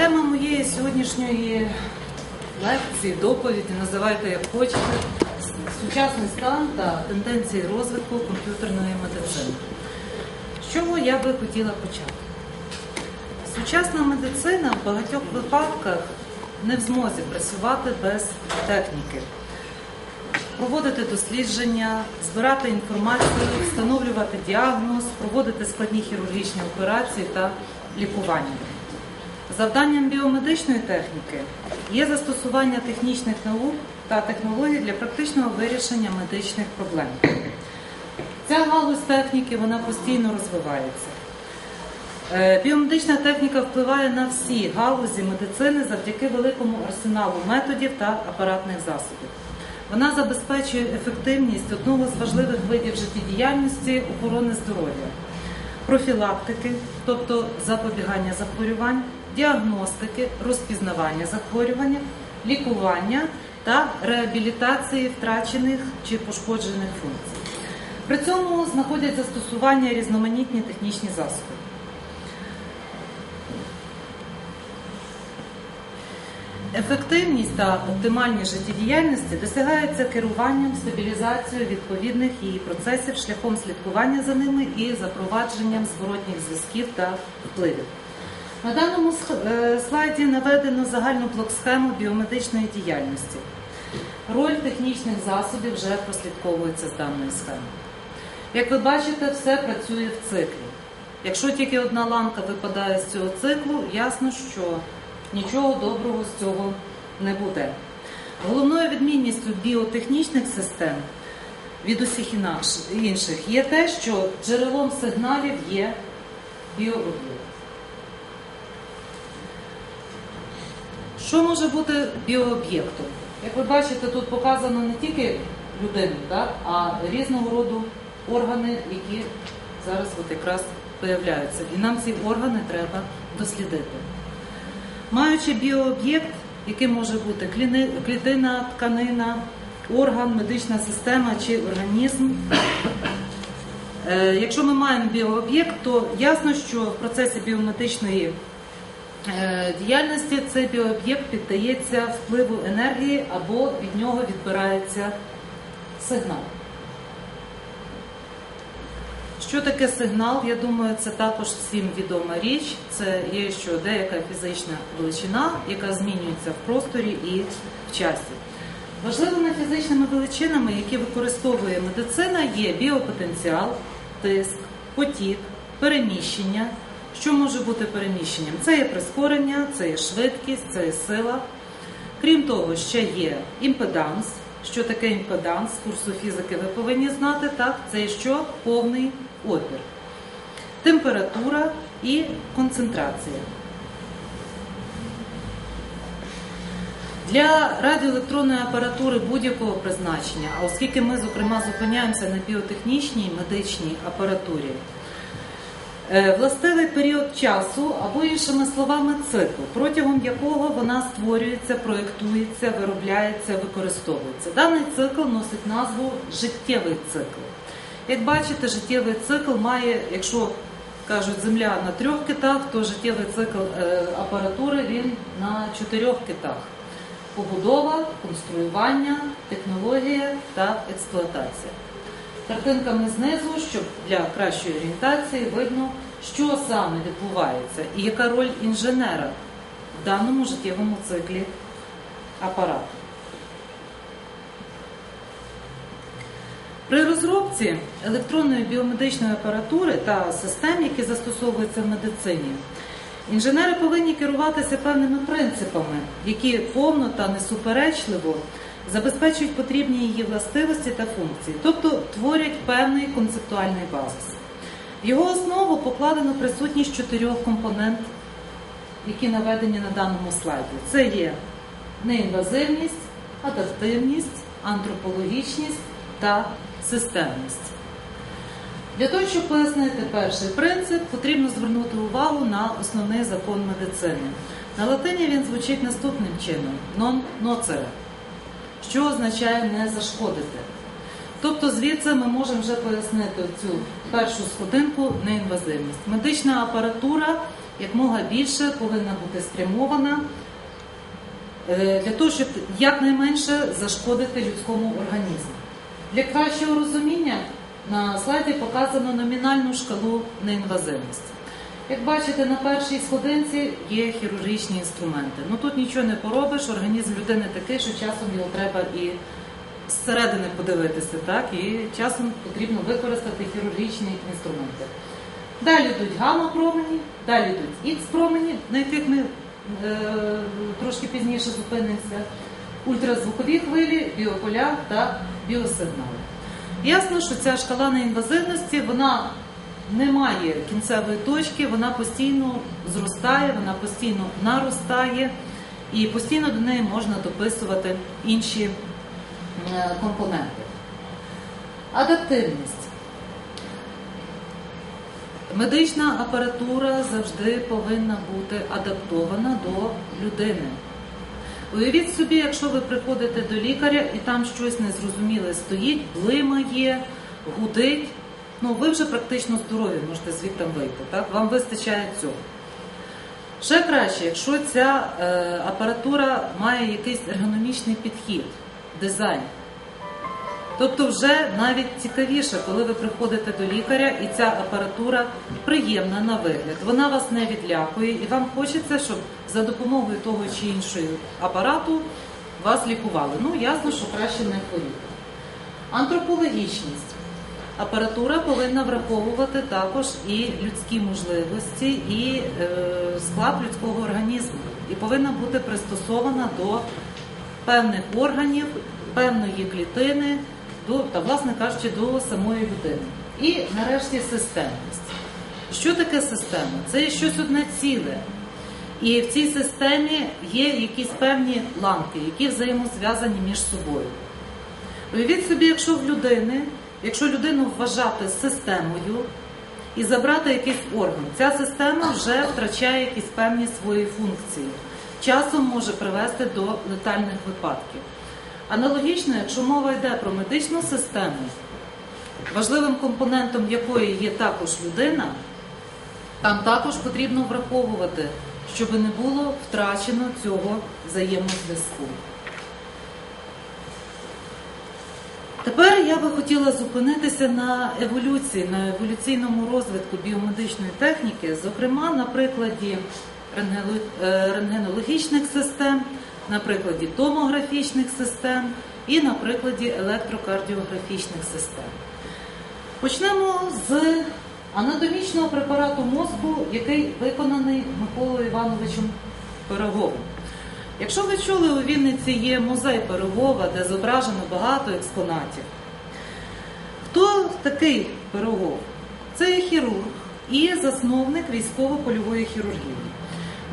Тема моєї сьогоднішньої лекції, доповіді, називайте як хочете, сучасний стан та тенденції розвитку комп'ютерної медицини. З чого я би хотіла почати? Сучасна медицина в багатьох випадках не в змозі працювати без техніки, проводити дослідження, збирати інформацію, встановлювати діагноз, проводити складні хірургічні операції та лікування. Завданням біомедичної техніки є застосування технічних наук та технологій для практичного вирішення медичних проблем. Ця галузь техніки вона постійно розвивається. Е, Біомедична техніка впливає на всі галузі медицини завдяки великому арсеналу методів та апаратних засобів. Вона забезпечує ефективність одного з важливих видів життєдіяльності охорони здоров'я, профілактики, тобто запобігання захворювань, діагностики, розпізнавання захворювання, лікування та реабілітації втрачених чи пошкоджених функцій. При цьому знаходять застосування різноманітні технічні засоби. Ефективність та оптимальність життєдіяльності досягається керуванням, стабілізацією відповідних її процесів шляхом слідкування за ними і запровадженням зворотніх зв'язків та впливів. На даному е, слайді наведено загальну блок-схему біомедичної діяльності. Роль технічних засобів вже прослідковується з даної схеми. Як ви бачите, все працює в циклі. Якщо тільки одна ламка випадає з цього циклу, ясно, що нічого доброго з цього не буде. Головною відмінністю біотехнічних систем від усіх інших є те, що джерелом сигналів є біооб'єкт. Що може бути біооб'єктом? Як ви бачите, тут показано не тільки людину, так, а різного роду органи, які зараз от якраз появляються. І нам ці органи треба дослідити. Маючи біооб'єкт, яким може бути клітина, тканина, орган, медична система чи організм. Е, Якщо ми маємо біооб'єкт, то ясно, що в процесі біомедичної діяльності цей біооб'єкт піддається впливу енергії або від нього відбирається сигнал. Що таке сигнал? Я думаю, це також всім відома річ. Це є що деяка фізична величина, яка змінюється в просторі і в часі. Важливими фізичними величинами, які використовує медицина, є біопотенціал, тиск, потік, переміщення. Що може бути переміщенням? Це є прискорення, це є швидкість, це є сила. Крім того, ще є імпеданс. Що таке імпеданс? Курсу фізики ви повинні знати, так? Це що? Повний опір. Температура і концентрація. Для радіоелектронної апаратури будь-якого призначення, а оскільки ми, зокрема, зупиняємося на біотехнічній медичній апаратурі, Властивий період часу, або іншими словами, цикл, протягом якого вона створюється, проєктується, виробляється, використовується. Даний цикл носить назву життєвий цикл. Як бачите, життєвий цикл має, якщо кажуть, земля на трьох китах, то життєвий цикл е, апаратури він на чотирьох китах: побудова, конструювання, технологія та експлуатація картинками знизу, щоб для кращої орієнтації видно, що саме відбувається і яка роль інженера в даному життєвому циклі апарату. При розробці електронної біомедичної апаратури та систем, які застосовуються в медицині, інженери повинні керуватися певними принципами, які повно та несуперечливо забезпечують потрібні її властивості та функції, тобто творять певний концептуальний базис. В його основу покладено присутність чотирьох компонент, які наведені на даному слайді. Це є неінвазивність, адаптивність, антропологічність та системність. Для того, щоб пояснити перший принцип, потрібно звернути увагу на основний закон медицини. На латині він звучить наступним чином: non nocere, що означає не зашкодити. Тобто звідси ми можемо вже пояснити цю першу сходинку неінвазивність. Медична апаратура якмога більше повинна бути спрямована е, для того, щоб якнайменше зашкодити людському організму. Для кращого розуміння на слайді показано номінальну шкалу неінвазивності. Як бачите, на першій сходинці є хірургічні інструменти. Ну тут нічого не поробиш, організм людини такий, що часом його треба і зсередини подивитися, так? І часом потрібно використати хірургічні інструменти. Далі йдуть гамма-промені, далі йдуть Х-промені, на яких ми е, трошки пізніше зупинимося, ультразвукові хвилі, біополя та біосигнали. Ясно, що ця шкала неінвазивності вона не має кінцевої точки, вона постійно зростає, вона постійно наростає і постійно до неї можна дописувати інші е, компоненти. Адаптивність. Медична апаратура завжди повинна бути адаптована до людини. Уявіть собі, якщо ви приходите до лікаря і там щось незрозуміле стоїть, блимає, гудить, ну ви вже практично здорові, можете звідти вийти. Так? Вам вистачає цього. Ще краще, якщо ця е, апаратура має якийсь ергономічний підхід, дизайн. Тобто вже навіть цікавіше, коли ви приходите до лікаря і ця апаратура приємна на вигляд. Вона вас не відлякує, і вам хочеться, щоб за допомогою того чи іншого апарату вас лікували. Ну, ясно, що краще не хворіти. Антропологічність. Апаратура повинна враховувати також і людські можливості, і е, склад людського організму, і повинна бути пристосована до певних органів, певної клітини, до, та, власне кажучи, до самої людини. І нарешті системність. Що таке система? Це щось одне ціле. І в цій системі є якісь певні ланки, які взаємозв'язані між собою. Уявіть собі, якщо в людини, якщо людину вважати системою і забрати якийсь орган, ця система вже втрачає якісь певні свої функції. Часом може привести до летальних випадків. Аналогічно, якщо мова йде про медичну систему, важливим компонентом якої є також людина, там також потрібно враховувати, щоб не було втрачено цього взаємозв'язку. Тепер я би хотіла зупинитися на еволюції, на еволюційному розвитку біомедичної техніки, зокрема на прикладі е, рентгенологічних систем, на прикладі томографічних систем і на прикладі електрокардіографічних систем. Почнемо з анатомічного препарату мозку, який виконаний Миколою Івановичем Пироговим. Якщо ви чули, у Вінниці є музей Пирогова, де зображено багато експонатів. Хто такий Пирогов? Це хірург і засновник військово-польової хірургії.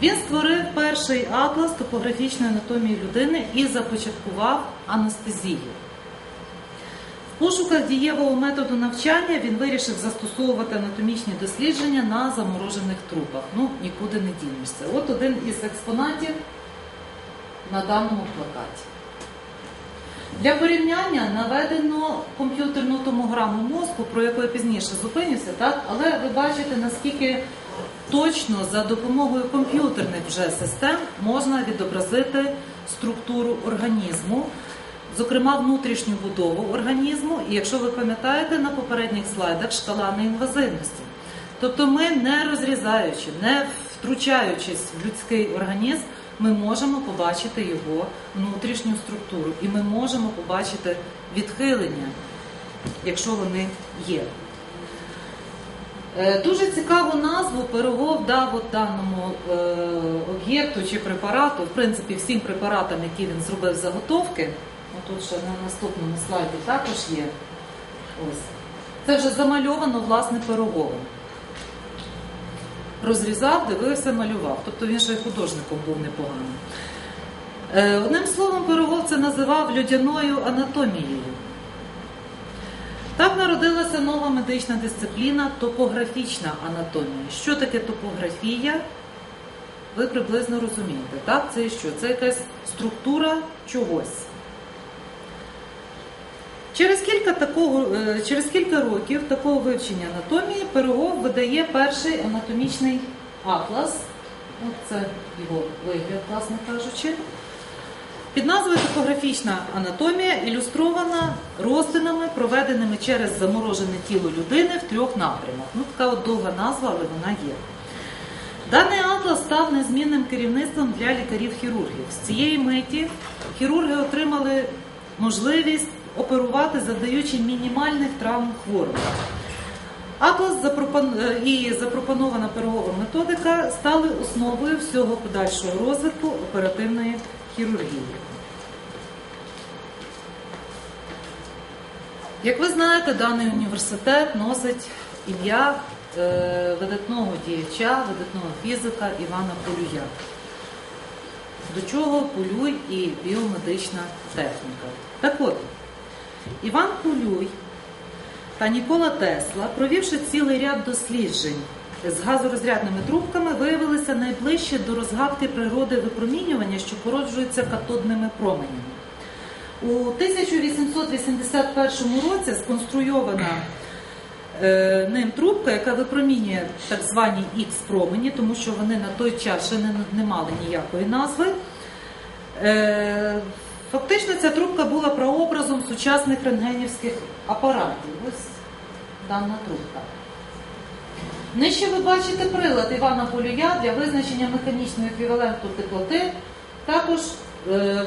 Він створив перший атлас топографічної анатомії людини і започаткував анестезію. В пошуках дієвого методу навчання він вирішив застосовувати анатомічні дослідження на заморожених трупах. Ну, нікуди не дінешся. От один із експонатів на даному плакаті. Для порівняння наведено комп'ютерну томограму мозку, про яку я пізніше зупинюся, так? але ви бачите, наскільки точно за допомогою комп'ютерних вже систем можна відобразити структуру організму, зокрема внутрішню будову організму, і якщо ви пам'ятаєте на попередніх слайдах шкала неінвазивності. Тобто ми не розрізаючи, не втручаючись в людський організм, ми можемо побачити його внутрішню структуру, і ми можемо побачити відхилення, якщо вони є. Е, Дуже цікаву назву Пирогов дав от даному е, об'єкту чи препарату, в принципі, всім препаратам, які він зробив заготовки. Тут ще на наступному слайді також є. Ось. Це вже замальовано власне Пироговим. Розрізав, дивився, малював. Тобто він ще й художником був непоганим. Е, Одним словом, Пирогов це називав людяною анатомією. Так народилася нова медична дисципліна топографічна анатомія. Що таке топографія? Ви приблизно розумієте. Так? Це що? Це якась структура чогось. Через кілька, такого, е, через кілька років такого вивчення анатомії Пирогов видає перший анатомічний атлас. Це його вигляд, власне кажучи. Під назвою Топографічна анатомія ілюстрована роздинами, проведеними через заморожене тіло людини в трьох напрямах. Ну, така от довга назва, але вона є. Даний атлас став незмінним керівництвом для лікарів-хірургів. З цієї миті хірурги отримали можливість оперувати, завдаючи мінімальних травм хворим. Атлас е, і запропонована пирогова методика стали основою всього подальшого розвитку оперативної хірургії. Як ви знаєте, даний університет носить ім'я е, видатного діяча, видатного фізика Івана Полюя. До чого полюй і біомедична техніка. Так от, Іван Полюй та Нікола Тесла, провівши цілий ряд досліджень з газорозрядними трубками, виявилися найближче до розгадки природи випромінювання, що породжується катодними променями. У 1881 році сконструйована е, ним трубка, яка випромінює так звані Х-промені, тому що вони на той час ще не, не мали ніякої назви. Е, Фактично ця трубка була прообразом сучасних рентгенівських апаратів. Ось дана трубка. Нижче ви бачите прилад Івана Полюя для визначення механічного еквіваленту теплоти. Також е,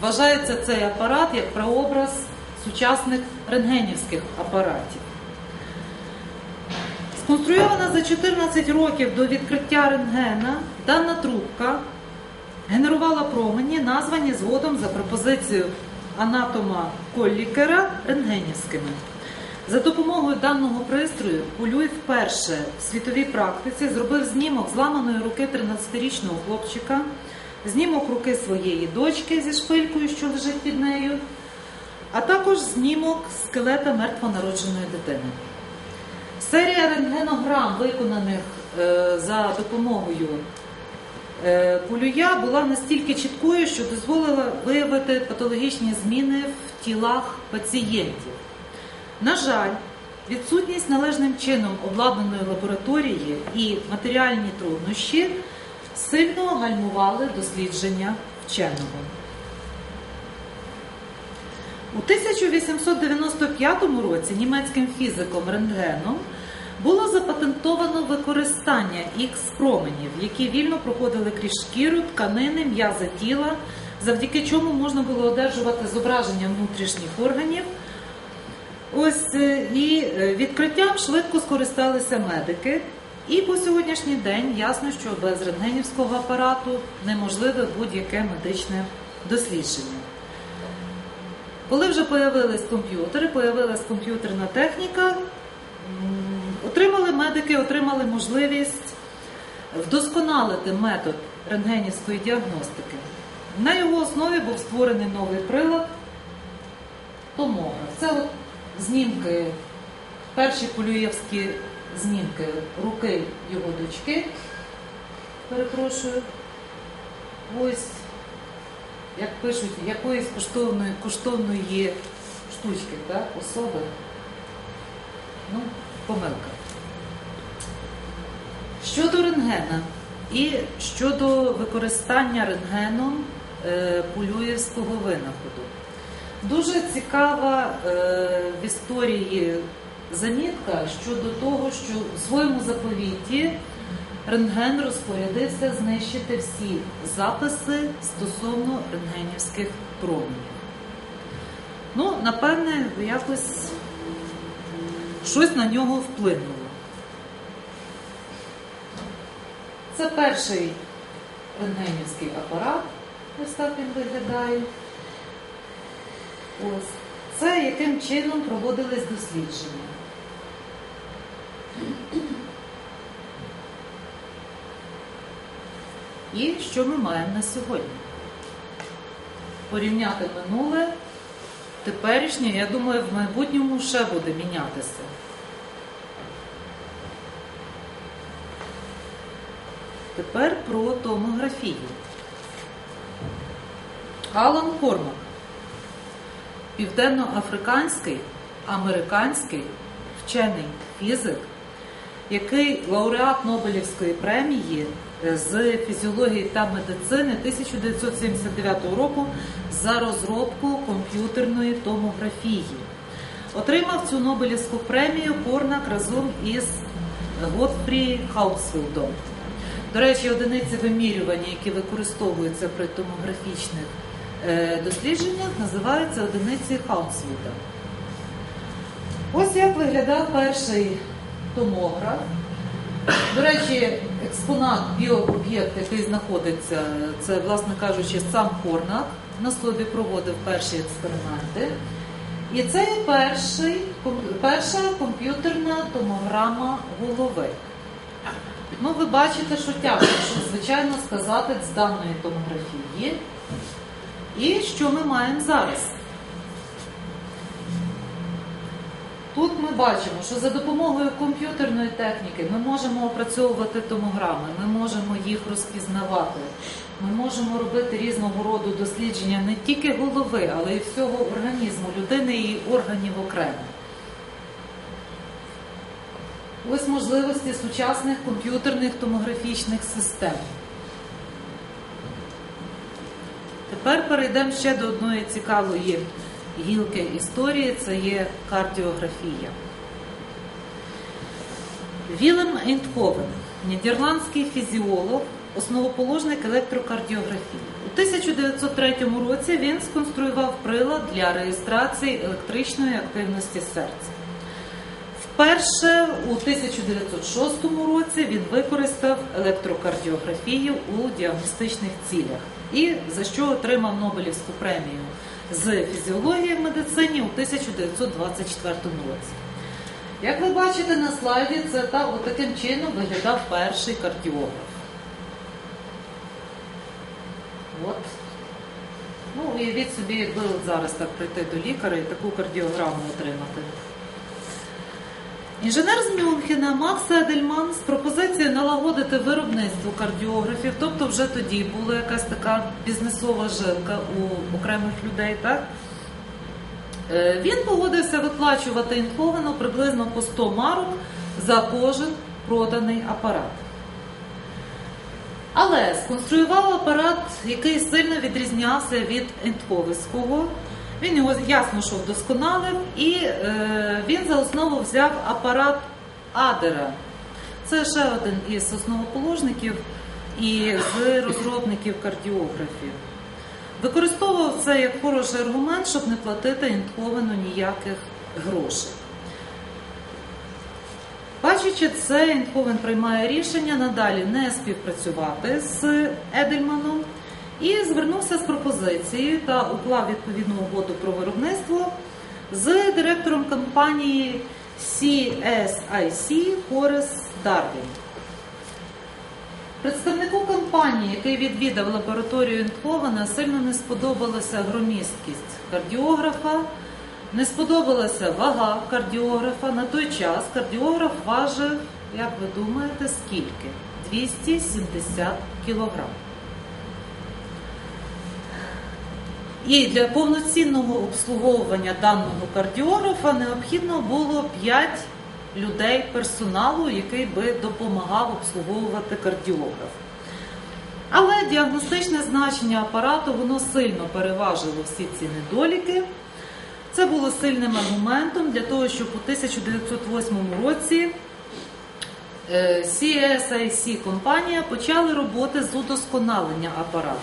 вважається цей апарат як прообраз сучасних рентгенівських апаратів. Сконструйована за 14 років до відкриття рентгена, дана трубка генерувала промені, названі згодом за пропозицією анатома Коллікера рентгенівськими. За допомогою даного пристрою Полюй вперше в світовій практиці зробив знімок зламаної руки 13-річного хлопчика, знімок руки своєї дочки зі шпилькою, що лежить під нею, а також знімок скелета мертвонародженої дитини. Серія рентгенограм, виконаних е, за допомогою е, полюя, була настільки чіткою, що дозволила виявити патологічні зміни в тілах пацієнтів. На жаль, відсутність належним чином обладнаної лабораторії і матеріальні труднощі сильно гальмували дослідження вченого. У 1895 році німецьким фізиком Рентгеном було запатентовано використання Х-променів, які вільно проходили крізь шкіру, тканини, м'язи тіла, завдяки чому можна було одержувати зображення внутрішніх органів. Ось е, і е, відкриттям швидко скористалися медики. І по сьогоднішній день ясно, що без рентгенівського апарату неможливе будь-яке медичне дослідження. Коли вже появились комп'ютери, появилась комп'ютерна техніка, отримали медики, отримали можливість вдосконалити метод рентгенівської діагностики. На його основі був створений новий прилад томограф. Це от знімки, перші полюєвські знімки руки його дочки. Перепрошую. Ось як пишуть, якоїсь коштовної, коштовної штучки, так, особи. Ну, помилка. Щодо рентгена і щодо використання рентгеном е, полюєвського винаходу. Дуже цікава е, в історії замітка щодо того, що в своєму заповіті Рентген розпорядився знищити всі записи стосовно рентгенівських променів. Ну, напевне, якось щось на нього вплинуло. Це перший рентгенівський апарат. Ось так він виглядає. Ось. Це яким чином проводились дослідження. І що ми маємо на сьогодні? Порівняти минуле, теперішнє, я думаю, в майбутньому ще буде мінятися. Тепер про томографію. Алан Кормак, південноафриканський, американський вчений фізик, який лауреат Нобелівської премії е, з фізіології та медицини 1979 року за розробку комп'ютерної томографії. Отримав цю Нобелівську премію Корнак разом із Готфрі Хаусфілдом. До речі, одиниці вимірювання, які використовуються при томографічних е, дослідженнях, називаються одиниці Хаусфілда. Ось як виглядав перший томограф. До речі, експонат біооб'єкт, який знаходиться, це, власне кажучи, сам Корнак на собі проводив перші експерименти. І це перший, перша комп'ютерна томограма голови. Ну, ви бачите, що тяжко, що, звичайно, сказати з даної томографії. І що ми маємо зараз? Тут ми бачимо, що за допомогою комп'ютерної техніки ми можемо опрацьовувати томограми, ми можемо їх розпізнавати, ми можемо робити різного роду дослідження не тільки голови, але й всього організму людини і органів окремо. Ось можливості сучасних комп'ютерних томографічних систем. Тепер перейдемо ще до одної цікавої гілки історії це є кардіографія. Вілем Ейнтховен, нідерландський фізіолог, основоположник електрокардіографії. У 1903 році він сконструював прилад для реєстрації електричної активності серця. Вперше у 1906 році він використав електрокардіографію у діагностичних цілях і за що отримав Нобелівську премію з фізіології в медицині у 1924 році. Як ви бачите на слайді, це та, таким чином виглядав перший кардіограф. От. Ну, уявіть собі, якби зараз так прийти до лікаря і таку кардіограму отримати. Інженер з Мюнхена Макс Едельман з пропозицією налагодити виробництво кардіографів, тобто вже тоді була якась така бізнесова жилка у окремих людей, так? Е, Він погодився виплачувати Інховену приблизно по 100 марок за кожен проданий апарат. Але сконструював апарат, який сильно відрізнявся від Ентховського. Він його ясно що вдосконалив, і е, він за основу взяв апарат Адера. Це ще один із основоположників і з розробників кардіографів. Використовував це як хороший аргумент, щоб не платити Ентховену ніяких грошей. Бачачи це, Ентховен приймає рішення надалі не співпрацювати з Едельманом і звернувся з пропозицією та уклав відповідну угоду про виробництво з директором компанії CSIC Хорес Дарвін. Представнику компанії, який відвідав лабораторію Ентховена, сильно не сподобалася громісткість кардіографа, не сподобалася вага кардіографа. На той час кардіограф важив, як ви думаєте, скільки? 270 кілограм. І для повноцінного обслуговування даного кардіографа необхідно було 5 людей персоналу, який би допомагав обслуговувати кардіограф. Але діагностичне значення апарату воно сильно переважило всі ці недоліки. Це було сильним аргументом для того, щоб у 1908 році е, CSIC компанія почали роботи з удосконалення апарату.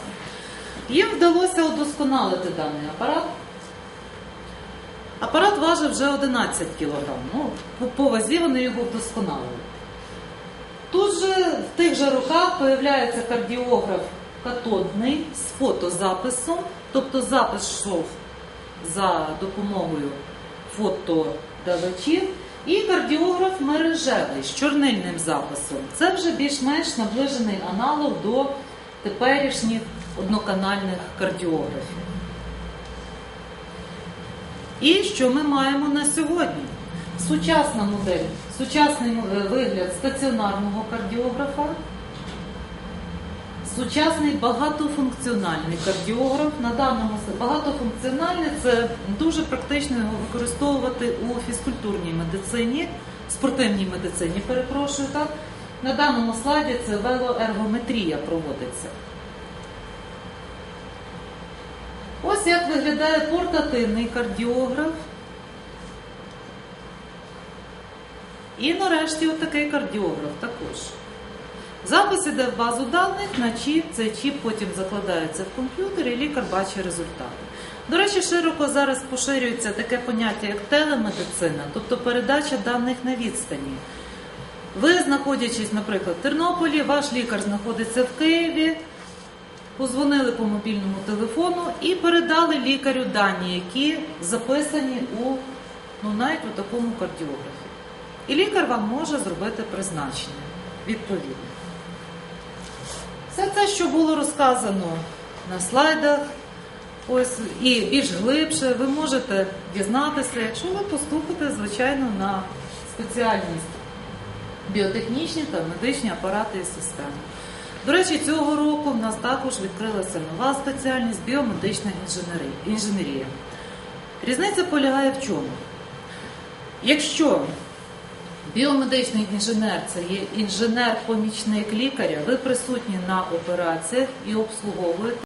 Їм вдалося удосконалити даний апарат. Апарат важив вже 11 кг. Ну, по- вазі вони його вдосконалили. Тут же в тих же роках появляється кардіограф катодний з фотозаписом, тобто запис йшов за допомогою фотодавачів, і кардіограф мережевий з чорнильним записом. Це вже більш-менш наближений аналог до теперішніх одноканальних кардіографів. І що ми маємо на сьогодні? Сучасна модель, сучасний е, вигляд стаціонарного кардіографа, сучасний багатофункціональний кардіограф. На даному багатофункціональний це дуже практично його використовувати у фізкультурній медицині, спортивній медицині, перепрошую так. На даному слайді це велоергометрія проводиться. Ось як виглядає портативний кардіограф. І нарешті отакий кардіограф також. Запис іде в базу даних на чіп. Цей чіп потім закладається в комп'ютер і лікар бачить результати. До речі, широко зараз поширюється таке поняття, як телемедицина, тобто передача даних на відстані. Ви, знаходячись, наприклад, в Тернополі, ваш лікар знаходиться в Києві, позвонили по мобільному телефону і передали лікарю дані, які записані у ну, навіть у такому кардіографі. І лікар вам може зробити призначення відповідне. Все це, що було розказано на слайдах, ось і більш глибше, ви можете дізнатися, якщо ви поступите, звичайно, на спеціальність біотехнічні та медичні апарати і системи. До речі, цього року в нас також відкрилася нова спеціальність біомедична інженерія. Різниця полягає в чому? Якщо біомедичний інженер це є інженер-помічник лікаря, ви присутні на операціях і обслуговуєте